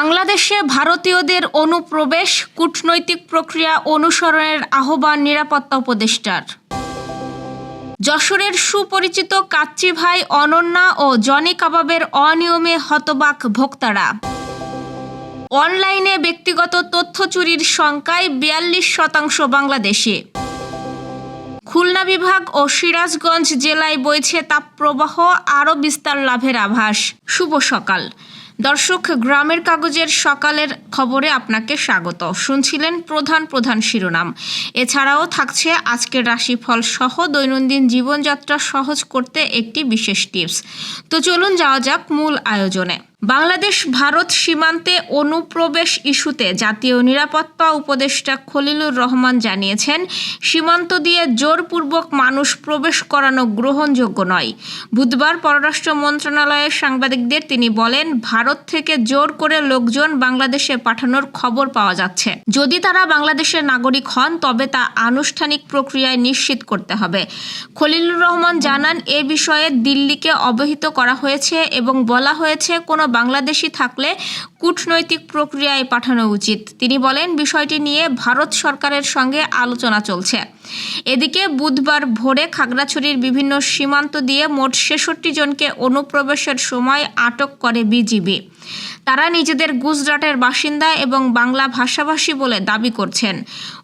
বাংলাদেশে ভারতীয়দের অনুপ্রবেশ, কূটনৈতিক প্রক্রিয়া অনুসরণের আহ্বান নিরাপত্তা উপদেষ্টার। যশোরের সুপরিচিত কাচ্চি ভাই অনন্যা ও জনি কাবাবের অনিয়মে হতবাক ভোক্তারা। অনলাইনে ব্যক্তিগত তথ্য চুরির শঙ্কায় বিয়াল্লিশ শতাংশ বাংলাদেশে। খুলনা বিভাগ ও সিরাজগঞ্জ জেলায় বইছে তাপপ্রবাহ, আরও বিস্তার লাভের আভাস। শুভ সকাল। দর্শক, গ্রামের কাগজের সকালের খবরে আপনাকে স্বাগত। শুনছিলেন প্রধান প্রধান শিরোনাম। এছাড়াও থাকছে আজকের রাশিফল সহ দৈনন্দিন জীবনযাত্রা সহজ করতে একটি বিশেষ টিপস। তো চলুন যাওয়া যাক মূল আয়োজনে। বাংলাদেশ ভারত সীমান্তে অনুপ্রবেশ ইস্যুতে জাতীয় নিরাপত্তা উপদেষ্টা খলিলুর রহমান জানিয়েছেন, সীমান্ত দিয়ে জোরপূর্বক মানুষ প্রবেশ করানো গ্রহণযোগ্য নয়। বুধবার পররাষ্ট্র মন্ত্রণালয়ের সাংবাদিকদের তিনি বলেন, ভারত থেকে জোর করে লোকজন বাংলাদেশে পাঠানোর খবর পাওয়া যাচ্ছে। যদি তারা বাংলাদেশের নাগরিক হন, তবে তা আনুষ্ঠানিক প্রক্রিয়ায় নিশ্চিত করতে হবে। খলিলুর রহমান জানান, এ বিষয়ে দিল্লিকে অবহিত করা হয়েছে এবং বলা হয়েছে, কোনো বাংলাদেশি থাকলে কূটনৈতিক প্রক্রিয়ায় পাঠানো উচিত। তিনি বলেন, বিষয়টি নিয়ে ভারত সরকারের সঙ্গে আলোচনা চলছে। এদিকে বুধবার ভোরে খাগড়াছড়ির বিভিন্ন সীমান্ত দিয়ে মোট ছেষট্টি জনকে অনুপ্রবেশের সময় আটক করে বিজিবি। তারা নিজেদের গুজরাটের বাসিন্দা এবং বাংলা ভাষাভাষী বলে দাবি করছেন।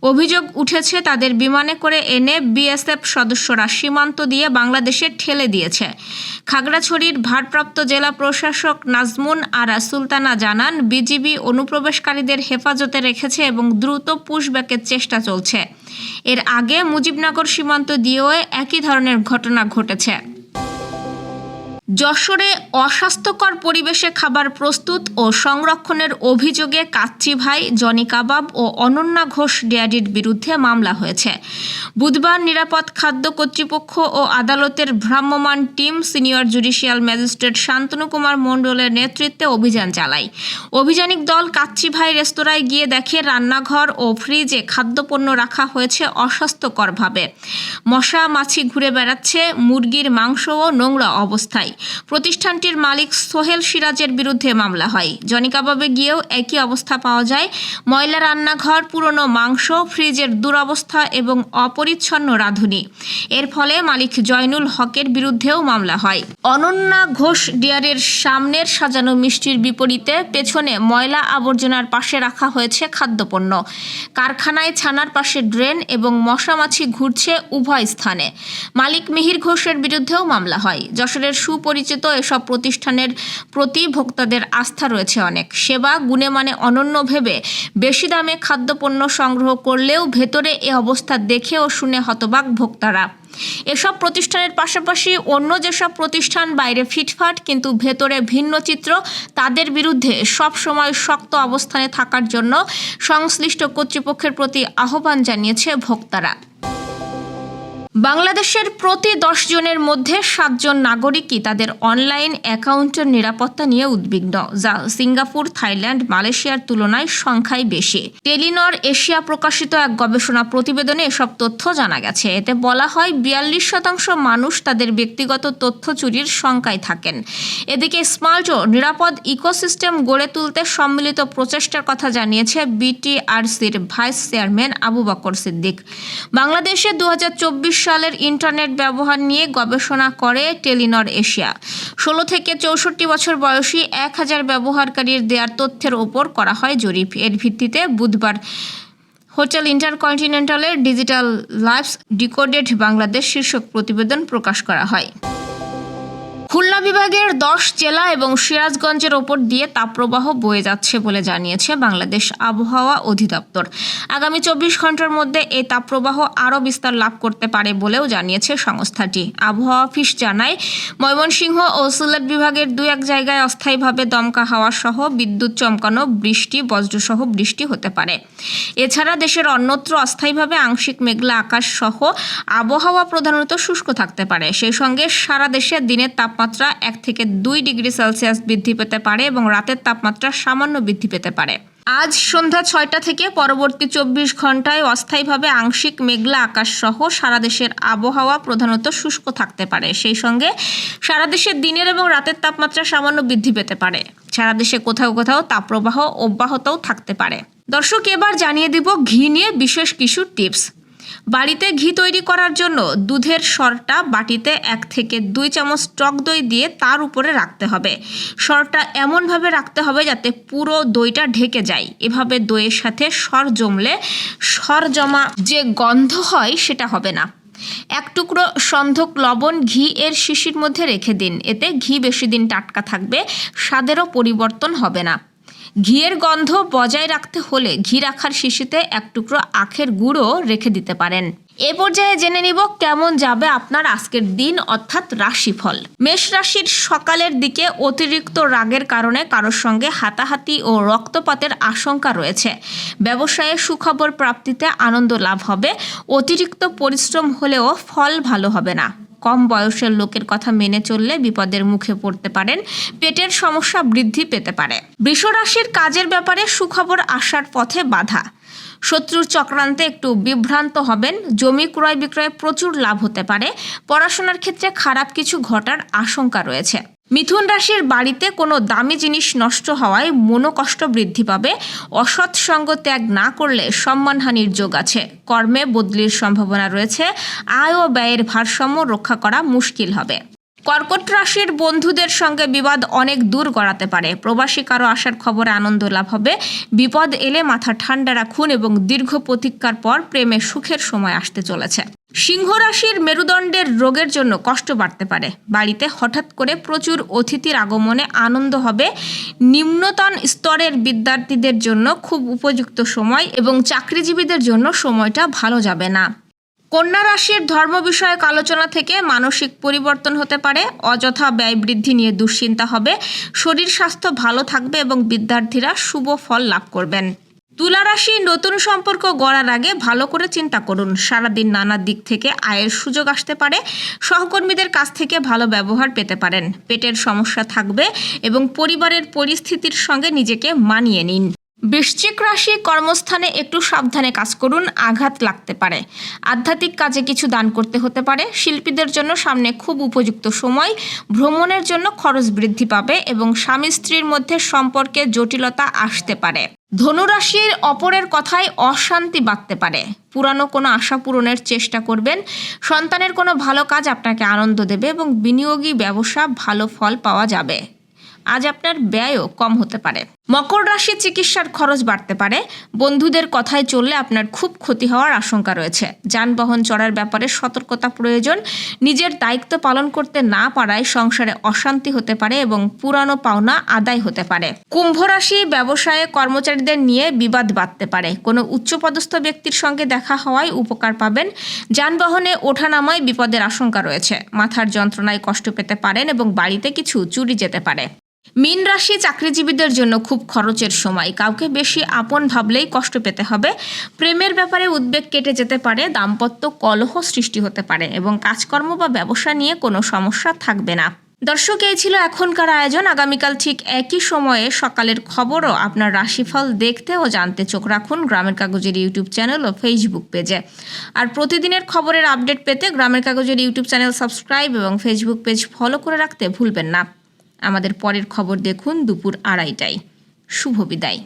অভিযোগ উঠেছে, তাদের বিমানে করে এনে বিএসএফ সদস্যরা সীমান্ত দিয়ে বাংলাদেশে ঠেলে দিয়েছে। খাগড়াছড়ির ভারপ্রাপ্ত জেলা প্রশাসক নাজমুন আরা সুলতানা জানান, বিজিবি অনুপ্রবেশকারীদের হেফাজতে রেখেছে এবং দ্রুত পুশব্যাকের চেষ্টা চলছে। এর আগে মুজিবনগর সীমান্ত দিয়েও একই ধরনের ঘটনা ঘটেছে। যশোরে অস্বাস্থ্যকর পরিবেশে খাবার প্রস্তুত ও সংরক্ষণের অভিযোগে কাচ্চি ভাই, জনি কাবাব ও অনন্যা ঘোষ ডেয়ারির বিরুদ্ধে মামলা হয়েছে। বুধবার নিরাপদ খাদ্য কর্তৃপক্ষ ও আদালতের ভ্রাম্যমাণ team senior judicial magistrate Shantanu Kumar মণ্ডলের নেতৃত্বে অভিযান চালায়। অভিযানিক দল কাচ্চি ভাই রেস্তোরাঁয় গিয়ে দেখে রান্নাঘর ও ফ্রিজে খাদ্যপণ্য রাখা হয়েছে অস্বাস্থ্যকরভাবে। মশা, মাছি ঘুরে বেড়াচ্ছে, মুরগির মাংসও নোংরা অবস্থায়। প্রতিষ্ঠানটির মালিক সোহেল সিরাজের বিরুদ্ধে মামলা হয়। জনি কাবাবে গিয়েও একই অবস্থা পাওয়া যায়। ময়লা রান্নাঘর, পুরনো মাংস, ফ্রিজের দুরবস্থা এবং অপরিচ্ছন্ন রাঁধুনি। এর ফলে মালিক জয়নুল হকের বিরুদ্ধেও মামলা হয়। অনন্যা ঘোষ ডিয়ারের সামনের সাজানো মিষ্টির বিপরীতে পেছনে ময়লা আবর্জনার পাশে রাখা হয়েছে খাদ্যপণ্য। কারখানায় ছানার পাশে ড্রেন এবং মশামাছি ঘুরছে উভয় স্থানে। মালিক মিহির ঘোষের বিরুদ্ধেও মামলা হয়। যশোরের সুপরিচিত এসব প্রতিষ্ঠানের প্রতি ভোক্তাদের আস্থা রয়েছে অনেক। সেবা গুণে মানে অনন্য ভেবে বেশি দামে খাদ্যপণ্য সংগ্রহ করলেও ভেতরে এ অবস্থা দেখে ও শুনে হতবাক ভোক্তারা। এসব প্রতিষ্ঠানের পাশাপাশি অন্য যেসব প্রতিষ্ঠান বাইরে ফিটফাট কিন্তু ভেতরে ভিন্ন চিত্র, তাদের বিরুদ্ধে সব সময় শক্ত অবস্থানে থাকার জন্য সংশ্লিষ্ট কর্তৃপক্ষের প্রতি আহ্বান জানিয়েছে ভোক্তারা। বাংলাদেশের প্রতি দশ জনের মধ্যে সাতজন নাগরিকই তাদের অনলাইন অ্যাকাউন্টের নিরাপত্তা নিয়ে উদ্বিগ্ন, যা সিঙ্গাপুর, থাইল্যান্ড, মালয়েশিয়ার তুলনায় সংখ্যায় বেশি। টেলিনর এশিয়া প্রকাশিত এক গবেষণা প্রতিবেদনে এসব তথ্য জানা গেছে। এতে বলা হয়, বিয়াল্লিশ শতাংশ মানুষ তাদের ব্যক্তিগত তথ্য চুরির শঙ্কায় থাকেন। এদিকে স্মার্ট ও নিরাপদ ইকোসিস্টেম গড়ে তুলতে সম্মিলিত প্রচেষ্টার কথা জানিয়েছে বিটিআরসির ভাইস চেয়ারম্যান আবু বকর সিদ্দিক। বাংলাদেশে দু হাজার চব্বিশ সালের ইন্টারনেট ব্যবহার নিয়ে গবেষণা করে টেলিনর এশিয়া। ষোলো থেকে চৌষট্টি বছর বয়সী এক হাজার ব্যবহারকারীর দেয়ার তথ্যের ওপর করা হয় জরিপ। এর ভিত্তিতে বুধবার হোটেল ইন্টারকন্টিনেন্টালের ডিজিটাল লাইফস ডিকোডেড বাংলাদেশ শীর্ষক প্রতিবেদন প্রকাশ করা হয়। খুলনা বিভাগের দশ জেলা এবং সিরাজগঞ্জের ওপর দিয়ে তাপপ্রবাহ বয়ে যাচ্ছে বলে জানিয়েছে বাংলাদেশ আবহাওয়া অধিদপ্তর। আগামী চব্বিশ ঘণ্টার মধ্যে এই তাপপ্রবাহ আরও বিস্তার লাভ করতে পারে বলেও জানিয়েছে সংস্থাটি। আবহাওয়া অফিস জানায়, ময়মনসিংহ ও সিলেট বিভাগের দু এক জায়গায় অস্থায়ীভাবে দমকা হাওয়া সহ বিদ্যুৎ চমকানো বৃষ্টি, বজ্রসহ বৃষ্টি হতে পারে। এছাড়া দেশের অন্যত্র অস্থায়ীভাবে আংশিক মেঘলা আকাশ সহ আবহাওয়া প্রধানত শুষ্ক থাকতে পারে। সেই সঙ্গে সারা দেশে দিনের তাপমাত্রা এক থেকে দুই ডিগ্রি সেলসিয়াস বৃদ্ধি পেতে পারে এবং রাতের তাপমাত্রা সামান্য বৃদ্ধি পেতে পারে। আজ সন্ধ্যা ছয়টা থেকে পরবর্তী চব্বিশ ঘন্টায় অস্থায়ীভাবে আংশিক মেঘলা আকাশ সহ সারা দেশের আবহাওয়া প্রধানত শুষ্ক থাকতে পারে। সেই সঙ্গে সারা দেশের দিনের এবং রাতের তাপমাত্রা সামান্য বৃদ্ধি পেতে পারে। সারা দেশে কোথাও কোথাও তাপপ্রবাহ অব্যাহতও থাকতে পারে। দর্শক, এবার জানিয়ে দিব ঘি নিয়ে বিশেষ কিছু টিপস। বাড়িতে ঘি তৈরি করার জন্য দুধের সরটা বাটিতে এক থেকে দুই চামচ টক দই দিয়ে তার উপরে রাখতে হবে। সরটা এমনভাবে রাখতে হবে যাতে পুরো দইটা ঢেকে যায়। এভাবে দইয়ের সাথে সর জমলে সর জমা যে গন্ধ হয় সেটা হবে না। এক টুকরো সন্ধক লবণ ঘি এর শিশির মধ্যে রেখে দিন। এতে ঘি বেশি দিন টাটকা থাকবে, স্বাদেরও পরিবর্তন হবে না। ঘিয়ের গন্ধ বজায় রাখতে হলে ঘি রাখার শিশিতে এক টুকরো আখের গুঁড়ো রেখে দিতে পারেন। এ পর্যায়ে জেনে নিব কেমন যাবে আপনার আজকের দিন, অর্থাৎ রাশিফল। মেষ রাশির সকালের দিকে অতিরিক্ত রাগের কারণে কারোর সঙ্গে হাতাহাতি ও রক্তপাতের আশঙ্কা রয়েছে। ব্যবসায়ে সুখবর প্রাপ্তিতে আনন্দ লাভ হবে। অতিরিক্ত পরিশ্রম হলেও ফল ভালো হবে না। কম বয়সের লোকের কথা মেনে চললে বিপদের মুখে পড়তে পারেন। পেটের সমস্যা বৃদ্ধি পেতে পারে। বৃষরাশির কাজের ব্যাপারে সুখবর আসার পথে বাধা। শত্রুর চক্রান্তে একটু বিভ্রান্ত হবেন। জমি ক্রয় বিক্রয়ে প্রচুর লাভ হতে পারে। পড়াশোনার ক্ষেত্রে খারাপ কিছু ঘটার আশঙ্কা রয়েছে। মিথুন রাশির বাড়িতে কোনো দামি জিনিস নষ্ট হওয়ায় মনোকষ্ট বৃদ্ধি পাবে। অসৎ সঙ্গ ত্যাগ না করলে সম্মানহানির যোগ আছে। কর্মে বদলির সম্ভাবনা রয়েছে। আয় ও ব্যয়ের ভারসাম্য রক্ষা করা মুশকিল হবে। কর্কট রাশির বন্ধুদের সঙ্গে বিবাদ অনেক দূর গড়াতে পারে। প্রবাসী কারও আসার খবরে আনন্দ লাভ হবে। বিপদ এলে মাথা ঠান্ডা রাখুন এবং দীর্ঘ প্রতীক্ষার পর প্রেমে সুখের সময় আসতে চলেছে। সিংহ রাশির মেরুদণ্ডের রোগের জন্য কষ্ট বাড়তে পারে। বাড়িতে হঠাৎ করে প্রচুর অতিথির আগমনে আনন্দ হবে। নিম্নতন স্তরের বিদ্যার্থীদের জন্য খুব উপযুক্ত সময় এবং চাকরিজীবীদের জন্য সময়টা ভালো যাবে না। কন্যা রাশির ধর্ম বিষয়ক আলোচনা থেকে মানসিক পরিবর্তন হতে পারে, অযথা ব্যয় বৃদ্ধি নিয়ে দুশ্চিন্তা হবে, শরীর স্বাস্থ্য ভালো থাকবে এবং বিদ্যার্থীরা শুভ ফল লাভ করবেন। তুলা রাশি নতুন সম্পর্ক গড়ার আগে ভালো করে চিন্তা করুন। সারাদিন নানা দিক থেকে আয়ের সুযোগ আসতে পারে, সহকর্মীদের কাছ থেকে ভালো ব্যবহার পেতে পারেন। পেটের সমস্যা থাকবে এবং পরিবারের পরিস্থিতির সঙ্গে নিজেকে মানিয়ে নিন। বৃশ্চিক রাশি কর্মস্থানে একটু সাবধানে কাজ করুন, আঘাত লাগতে পারে। আধ্যাত্মিক কাজে কিছু দান করতে হতে পারে। শিল্পীদের জন্য সামনে খুব উপযুক্ত সময়, ভ্রমণের জন্য খরচ বৃদ্ধি পাবে এবং স্বামী স্ত্রীর মধ্যে সম্পর্কে জটিলতা আসতে পারে। ধনুরাশির অপরের কথায় অশান্তি বাঁধতে পারে। পুরানো কোনো আশা পূরণের চেষ্টা করবেন। সন্তানের কোনো ভালো কাজ আপনাকে আনন্দ দেবে এবং বিনিয়োগী ব্যবসা ভালো ফল পাওয়া যাবে। আজ আপনার ব্যয়ও কম হতে পারে। মকর রাশি চিকিৎসার খরচ বাড়তে পারে। বন্ধুদের কথায় চললে আপনার খুব ক্ষতি হওয়ার আশঙ্কা রয়েছে। যানবাহন চড়ার ব্যাপারে সতর্কতা প্রয়োজন। নিজের দায়িত্ব পালন করতে না পারায় সংসারে অশান্তি হতে পারে এবং পুরানো পাওনা আদায় হতে পারে। কুম্ভ রাশি ব্যবসায়ে কর্মচারীদের নিয়ে বিবাদ বাঁধতে পারে। কোনো উচ্চপদস্থ ব্যক্তির সঙ্গে দেখা হওয়ায় উপকার পাবেন। যানবাহনে ওঠানামায় বিপদের আশঙ্কা রয়েছে। মাথার যন্ত্রণায় কষ্ট পেতে পারেন এবং বাড়িতে কিছু চুরি যেতে পারে। মীন রাশি চাকরিজীবীদের জন্য খুব খরচের সময়। কাউকে বেশি আপন ভাবলেই কষ্ট পেতে হবে। প্রেমের ব্যাপারে উদ্বেগ কেটে যেতে পারে, দাম্পত্য কলহ সৃষ্টি হতে পারে এবং কাজকর্ম বা ব্যবসা নিয়ে কোনো সমস্যা থাকবে না। দর্শক, এই ছিল এখনকার আয়োজন। আগামীকাল ঠিক একই সময়ে সকালের খবরও আপনার রাশিফল দেখতে ও জানতে চোখ রাখুন গ্রামের কাগজের ইউটিউব চ্যানেল ও ফেসবুক পেজে। আর প্রতিদিনের খবরের আপডেট পেতে গ্রামের কাগজের ইউটিউব চ্যানেল সাবস্ক্রাইব এবং ফেসবুক পেজ ফলো করে রাখতে ভুলবেন না। আমাদের পরের খবর দেখুন দুপুর আড়াইটায়। শুভ বিদায়।